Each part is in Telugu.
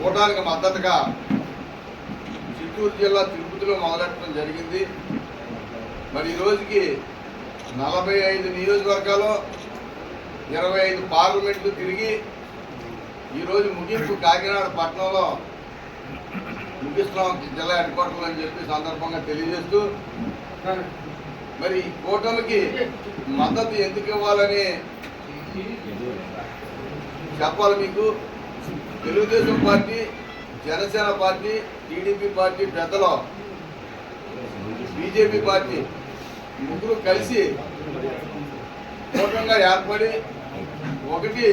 కూటానికి మద్దతుగా చిత్తూరు జిల్లా తిరుపతిలో మొదలెట్టడం జరిగింది. మరి ఈ రోజుకి నలభై ఐదు నియోజకవర్గాలు ఇరవై ఐదు పార్లమెంట్లు తిరిగి ఈరోజు ముగింపు కాకినాడ పట్టణంలో ముగిస్తున్నాం జిల్లా హెడ్ క్వార్టర్లు అని చెప్పి సందర్భంగా తెలియజేస్తూ మరి కూటమికి మద్దతు ఎందుకు ఇవ్వాలని చెప్పాలి మీకు? Telugu Desam party Janasena party TDP party పెద్దలో BJP party ముగ్గురు కలిసి కూటంగా ఏర్పడి ఒకటి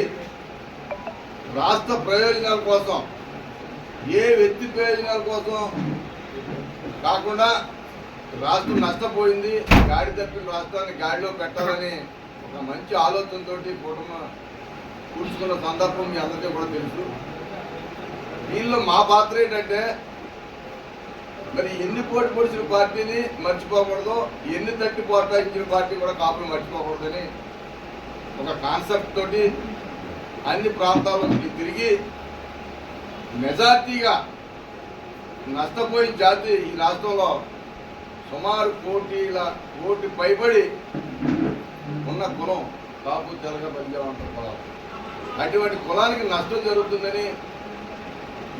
రాష్ట్ర ప్రయోజనాల కోసం ఏ వ్యక్తి ప్రయోజనాల కోసం కాకుండా రాష్ట్రం నష్టపోయింది గాడి తప్పిన రాష్ట్రాన్ని గాడిలో పెట్టాలని ఒక మంచి ఆలోచనతోటి కుటుంబ కూర్చుకున్న సందర్భం మీ అందరికీ కూడా తెలుసు. దీనిలో మా పాత్ర ఏంటంటే మరి ఎన్ని పోటీ పొడిచిన పార్టీని మర్చిపోకూడదు ఎన్ని తట్టి పోటాయించిన పార్టీ కూడా కాపులు మర్చిపోకూడదని ఒక కాన్సెప్ట్ తోటి అన్ని ప్రాంతాలకి తిరిగి మెజార్టీగా నష్టపోయిన జాతి ఈ రాష్ట్రంలో సుమారు కోటీల కోటి పైబడి ఉన్న కులం కాపు తెలగ పనిచేయాలంటారు కులం అటువంటి కులానికి నష్టం జరుగుతుందని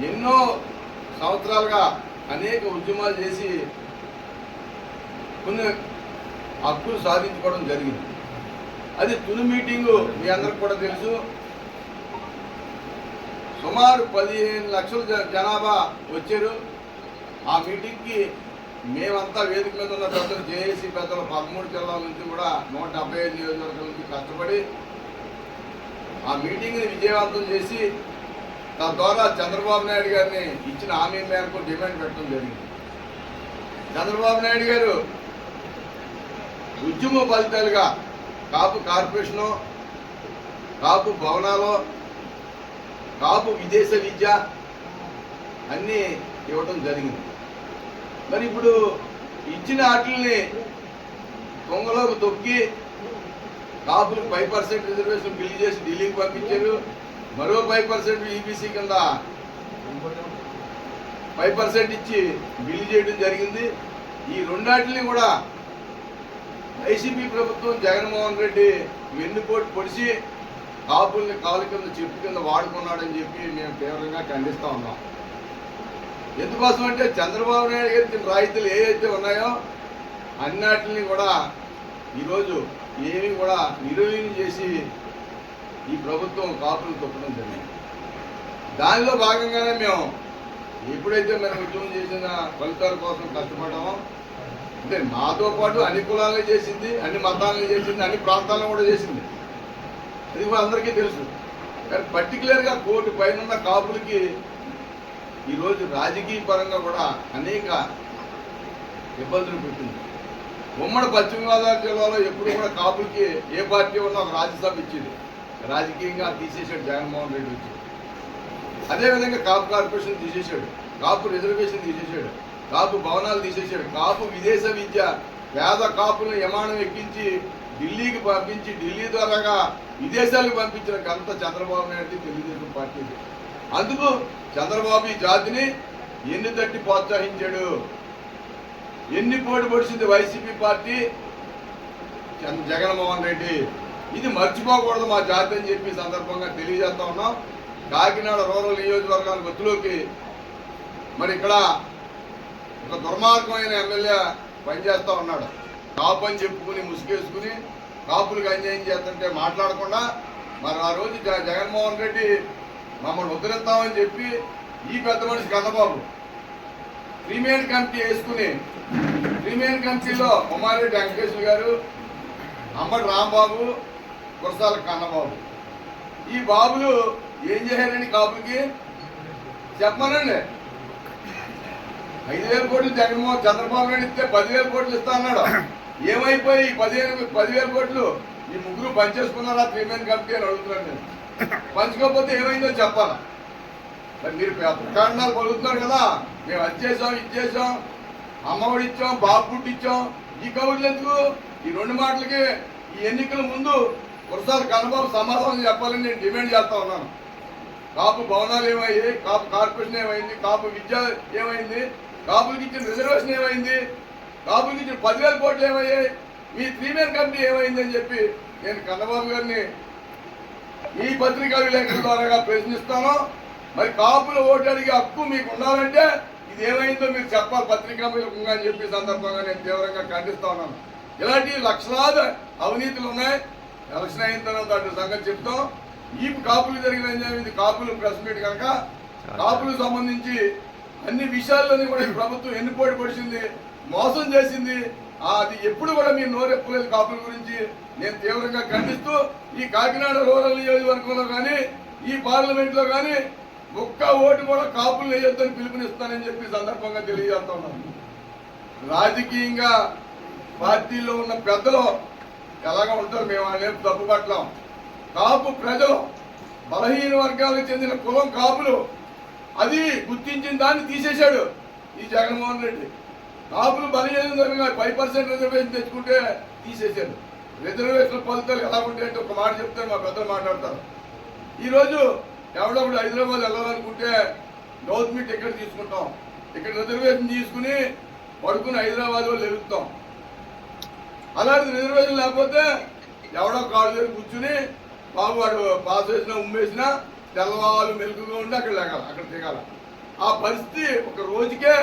ఎన్నో సంవత్సరాలుగా అనేక ఉద్యమాలు చేసి కొన్ని హక్కులు సాధించుకోవడం జరిగింది. అది తుని మీటింగు మీ అందరికి కూడా తెలుసు. సుమారు పదిహేను లక్షల జ- జనాభా వచ్చారు. ఆ మీటింగ్కి మేమంతా వేదిక మీద ఉన్న పెద్దలు జేఏసీ పెద్దలు పదమూడు జిల్లాల నుంచి కూడా నూట డెబ్బై ఐదు నియోజకవర్గాల నుంచి కష్టపడి ఆ మీటింగ్ని విజయవంతం చేసి తద్వారా చంద్రబాబు నాయుడు గారిని ఇచ్చిన హామీ మేరకు డిమాండ్ పెట్టడం జరిగింది. చంద్రబాబు నాయుడు గారు ఉద్యమ ఫలితాలుగా కాపు కార్పొరేషను కాపు భవనాలు కాపు విదేశ విద్య అన్నీ ఇవ్వటం జరిగింది. మరి ఇప్పుడు ఇచ్చిన వాటిల్ని కొంగలోకి తొక్కి కాపులకు ఫైవ్ పర్సెంట్ రిజర్వేషన్ బిల్ చేసి ఢిల్లీకి పంపించారు. మరో ఫైవ్ పర్సెంట్ ఈబీసీ కింద ఫైవ్ పర్సెంట్ ఇచ్చి బిల్లు చేయడం జరిగింది. ఈ రెండాటిని కూడా వైసీపీ ప్రభుత్వం జగన్మోహన్ రెడ్డి వెన్నుపోటు పొడిచి కాపుల్ని కాలు కింద చెప్పు కింద వాడుకున్నాడని చెప్పి మేము తీవ్రంగా ఖండిస్తూ ఉన్నాం. ఎందుకోసం అంటే చంద్రబాబు నాయుడు గారి రాయితీలు ఏవైతే ఉన్నాయో అన్నిటిని కూడా ఈరోజు ఏమి కూడా నిర్వీర్యం చేసి ఈ ప్రభుత్వం కాపులు తొక్కడం జరిగింది. దానిలో భాగంగానే మేము ఎప్పుడైతే మనం ఉద్యమం చేసిన ఫలితాల కోసం కష్టపడ్డామో అంటే మాతో పాటు అన్ని కులాలను చేసింది అన్ని మతాలను చేసింది అన్ని ప్రాంతాలను కూడా చేసింది. అది కూడా అందరికీ తెలుసు. కానీ పర్టికులర్గా కోటి పైన ఉన్న కాపులకి ఈరోజు రాజకీయ పరంగా కూడా అనేక ఇబ్బందులు పెట్టింది. ఉమ్మడి పశ్చిమ గోదావరి జిల్లాలో ఎప్పుడు కూడా కాపులకి ఏ పార్టీ ఉన్నా ఒక రాజ్యసభ ఇచ్చింది. రాజకీయంగా తీసేశాడు జగన్మోహన్ రెడ్డి వచ్చి. అదేవిధంగా కాపు కార్పొరేషన్ తీసేశాడు. కాపు రిజర్వేషన్ తీసేశాడు. కాపు భవనాలు తీసేశాడు. కాపు విదేశ విద్య పేద కాపులను యమానం ఎక్కించి ఢిల్లీకి పంపించి ఢిల్లీ ద్వారాగా విదేశాలకు పంపించిన ఘనత చంద్రబాబు నాయుడు తెలుగుదేశం పార్టీ అందుకు చంద్రబాబు ఈ జాతిని ఎన్ని తట్టి ప్రోత్సహించాడు? ఎన్ని పోటీ పొడిచింది వైసీపీ పార్టీ? చంద్ర- జగన్మోహన్ రెడ్డి. ఇది మర్చిపోకూడదు మా జాతి అని చెప్పి సందర్భంగా తెలియజేస్తా ఉన్నాం. కాకినాడ రూరల్ నియోజకవర్గాల మధ్యలోకి మరి ఇక్కడ ఒక దుర్మార్గమైన ఎమ్మెల్యే పనిచేస్తూ ఉన్నాడు. కాపు అని చెప్పుకుని ముసుగేసుకుని కాపులకు అన్యాయం చేస్తుంటే మాట్లాడకుండా మరి ఆ రోజు జ- జగన్మోహన్ రెడ్డి మమ్మల్ని ఉద్ధరిస్తామని చెప్పి ఈ పెద్ద మనిషి కన్నబాబు ప్రీమియర్ కమిటీ వేసుకుని ప్రీమియర్ కమిటీలో ఉమారెడ్డి వెంకటేశ్వర గారు అంబటి రాంబాబు కురసాల కన్నబాబు ఈ బాబులు ఏం చేశారండి కాపులకి చెప్పమనండి ఐదు వేల కోట్లు జగన్మోహన్ చంద్రబాబు నాయుడు ఇస్తే పదివేల కోట్లు ఇస్తా అన్నాడు. ఏమైపోయి పదిహేను పదివేల కోట్లు ఈ ముగ్గురు పనిచేసుకున్నారా త్రీమెన్ కమిటీ అని అడుగుతున్నాను నేను. పంచుకోకపోతే ఏమైందో చెప్పాలా? మరి మీరు ప్రకాండాలు పలుకుతున్నారు కదా. మేము అది చేసాం ఇది చేసాం. అమ్మఒడి ఇచ్చాం బాబు పుట్టిచ్చాం ఈ కబుర్లు ఎందుకు? ఈ రెండు మాటలకి ఈ ఎన్నికల ముందు ఒకసారి కన్నబాబు సమాధానం చెప్పాలని నేను డిమాండ్ చేస్తా ఉన్నాను. కాపు భవనాలు ఏమయ్యాయి కాపు కార్పొరేషన్ ఏమైంది? కాపు విద్య ఏమైంది? కాపులకి ఇచ్చిన రిజర్వేషన్ ఏమైంది? కాపులకి ఇచ్చిన పదివేల కోట్లు ఏమయ్యాయి? మీ ప్రీమియర్ కంపెనీ కమిటీ ఏమైంది అని చెప్పి నేను కన్నబాబు గారిని ఈ పత్రికా విలేకరుల ద్వారా ప్రశ్నిస్తాను. మరి కాపులు ఓటు అడిగే హక్కు మీకు ఉండాలంటే ఇది ఏమైందో మీరు చెప్పాలి. పత్రికా విలేకరులుగా అని చెప్పి సందర్భంగా నేను తీవ్రంగా ఖండిస్తా ఉన్నాను. ఇలాంటి లక్షలాది అవినీతులు ఉన్నాయి. ఎలక్షన్ అయిన తర్వాత అటు సంగతి చెప్తాం ఈ కాపులు జరిగిన ఇది కాపులు ప్రెస్ మీట్ కనుక కాపులకు సంబంధించి అన్ని విషయాల్లోని కూడా ఈ ప్రభుత్వం ఎన్నిపోటు పొడిచింది మోసం చేసింది. అది ఎప్పుడు కూడా మీరు నోరెప్పలేదు కాపుల గురించి. నేను తీవ్రంగా ఖండిస్తూ ఈ కాకినాడ రూరల్ నియోజకవర్గంలో కానీ ఈ పార్లమెంట్లో కానీ ఒక్క ఓటు కూడా కాపులు వేయొద్దని పిలుపునిస్తానని చెప్పి సందర్భంగా తెలియజేస్తా ఉన్నాను. రాజకీయంగా పార్టీలో ఉన్న పెద్దలు ఎలాగ ఉంటారు మేము వాళ్ళేం తప్పు పట్టలేం. కాపు ప్రజలు బలహీన వర్గాలకు చెందిన కులం కాపులు అది గుర్తించిన దాన్ని తీసేశాడు ఈ జగన్మోహన్ రెడ్డి. కాపులు బలహీన వర్గం ఫైవ్ పర్సెంట్ రిజర్వేషన్ తెచ్చుకుంటే తీసేశాడు. రిజర్వేషన్ ఫలితాలు ఎలా ఉంటాయంటే ఒక మాట చెప్తాను మా పెద్దలు మాట్లాడతారు. ఈరోజు ఎవడప్పుడు హైదరాబాద్ వెళ్ళాలనుకుంటే గౌతమి టికెట్ తీసుకుంటాం. ఇక్కడ రిజర్వేషన్ తీసుకుని పడుకుని హైదరాబాద్లో లో అలాంటి రిజర్వేషన్ లేకపోతే ఎవడో కాడు దగ్గర కూర్చుని బాబు వాడు పాస్ వేసినా ఉమ్మేసినా తెల్లవాళ్ళు మెలుకుగా ఉండి అక్కడ లేగాలి అక్కడ దిగాల. ఆ పరిస్థితి ఒక రోజుకే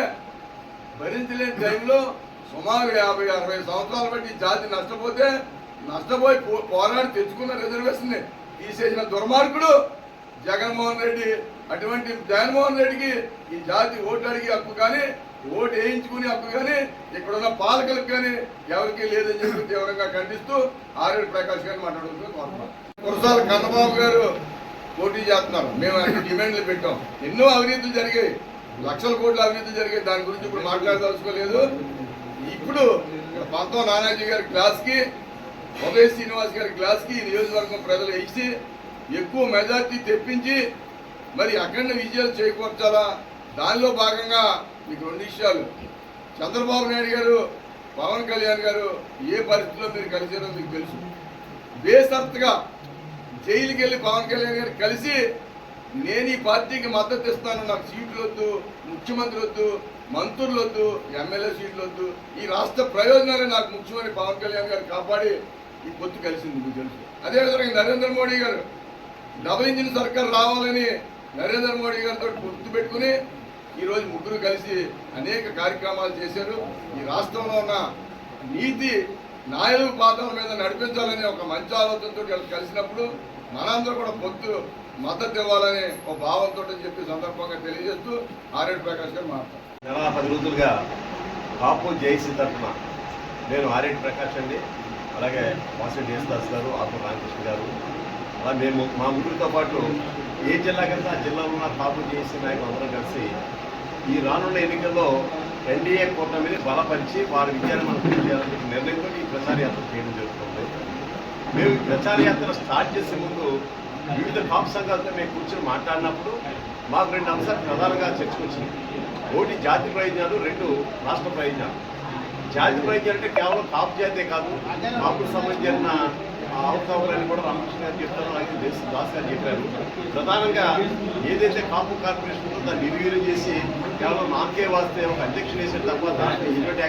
భరించలేని టైంలో సుమారు యాభై అరవై సంవత్సరాలు బట్టి ఈ జాతి నష్టపోతే నష్టపోయి పో- పోరాడి తెచ్చుకున్న రిజర్వేషన్ని తీసేసిన దుర్మార్గుడు జగన్మోహన్ రెడ్డి. అటువంటి జగన్మోహన్ రెడ్డికి ఈ జాతి ఓటు అడిగే హక్కు కానీ ఓటు వేయించుకునే హక్కు కానీ ఇక్కడున్న పాలకులకు కానీ ఎవరికి లేదని చెప్పి తీవ్రంగా ఖండిస్తూ ఆర్ఎల్ ప్రకాష్ గారిని మాట్లాడుతూ కోరుతున్నాం. కురసాల కన్నబాబు గారు పోటీ చేస్తున్నారు. మేము అన్ని డిమాండ్లు పెట్టాం. ఎన్నో అవినీతులు జరిగాయి. లక్షల కోట్ల అవినీతి జరిగాయి. దాని గురించి ఇప్పుడు మాట్లాడదలుచుకోలేదు. ఇప్పుడు ఇక్కడ నానాజీ గారి క్లాస్కి ఉదయ్ శ్రీనివాస్ గారి క్లాస్కి ఈ నియోజకవర్గం ప్రజలు ఇచ్చి ఎక్కువ మెజార్టీ తెప్పించి మరి అఖండ విజయాలు చేకూర్చాలా? దానిలో భాగంగా మీకు రెండు విషయాలు. చంద్రబాబు నాయుడు గారు పవన్ కళ్యాణ్ గారు ఏ పరిస్థితిలో మీరు కలిసారో మీకు తెలుసు. బేసర్త్గా జైలుకి వెళ్ళి పవన్ కళ్యాణ్ గారు కలిసి నేను ఈ పార్టీకి మద్దతు ఇస్తాను నాకు సీట్లు వద్దు ముఖ్యమంత్రి వద్దు మంత్రులు వద్దు ఎమ్మెల్యే సీట్లు వద్దు ఈ రాష్ట్ర ప్రయోజనాలు నాకు ముఖ్యమని పవన్ కళ్యాణ్ గారు కాపాడి ఈ పొత్తు కలిసింది మీకు తెలుసు. అదేవిధంగా నరేంద్ర మోడీ గారు డబుల్ ఇంజిన్ సర్కార్ రావాలని నరేంద్ర మోడీ గారితో గుర్తు పెట్టుకుని ఈరోజు ముగ్గురు కలిసి అనేక కార్యక్రమాలు చేశారు. ఈ రాష్ట్రంలో ఉన్న నీతి నాయకుల పాదం మీద నడిపించాలని ఒక మంచి ఆలోచనతో కలిసినప్పుడు మనందరూ కూడా పొత్తు మద్దతు ఇవ్వాలని ఒక భావంతో చెప్పి సందర్భంగా తెలియజేస్తూ ఆర్ఎడ్ ప్రకాష్ గారు మాట్లాడారు. నెల పది రోజులుగా కాపు జేసీ తరఫున నేను ఆర్ఎడ్ ప్రకాష్ అండి. అలాగే వాసు దేశదాస్ గారు ఆత్మ రామకృష్ణ గారు. అలా మేము మా ముగ్గురితో పాటు ఏ జిల్లా కంటే ఆ జిల్లాలో ఉన్న కాపు జేసీ నాయకులు అందరం కలిసి ఈ రానున్న ఎన్నికల్లో ఎన్డీఏ కూటమిని బలపరిచి వారి విజయాన్ని మనం చేయాలని నిర్ణయంతో ఈ ప్రచార యాత్ర చేయడం జరుగుతుంది. మేము ఈ ప్రచార యాత్ర స్టార్ట్ చేసే ముందు వివిధ కాపు సంఘాలతో మేము కూర్చొని మాట్లాడినప్పుడు మాకు రెండు అంశాలు ప్రధానంగా చర్చకొచ్చినాయి ఒకటి జాతి ప్రయోజనాలు రెండు రాష్ట్ర ప్రయోజనాలు. జాతి ప్రయోజనాలు అంటే కేవలం కాపు జాతే కాదు కాపుకు సంబంధించిన అవసరాలని కూడా రామకృష్ణ గారు చెప్తారు అలాగే దేశ దాస్ గారు చెప్పారు. ప్రధానంగా ఏదైతే కాపు కార్పొరేషన్ ఉందో దాన్ని నిర్వీర్యం చేసి కేవలం నాకే వాస్తే ఒక అధ్యక్షులు వేసిన తప్ప దాంట్లో ఎటువంటి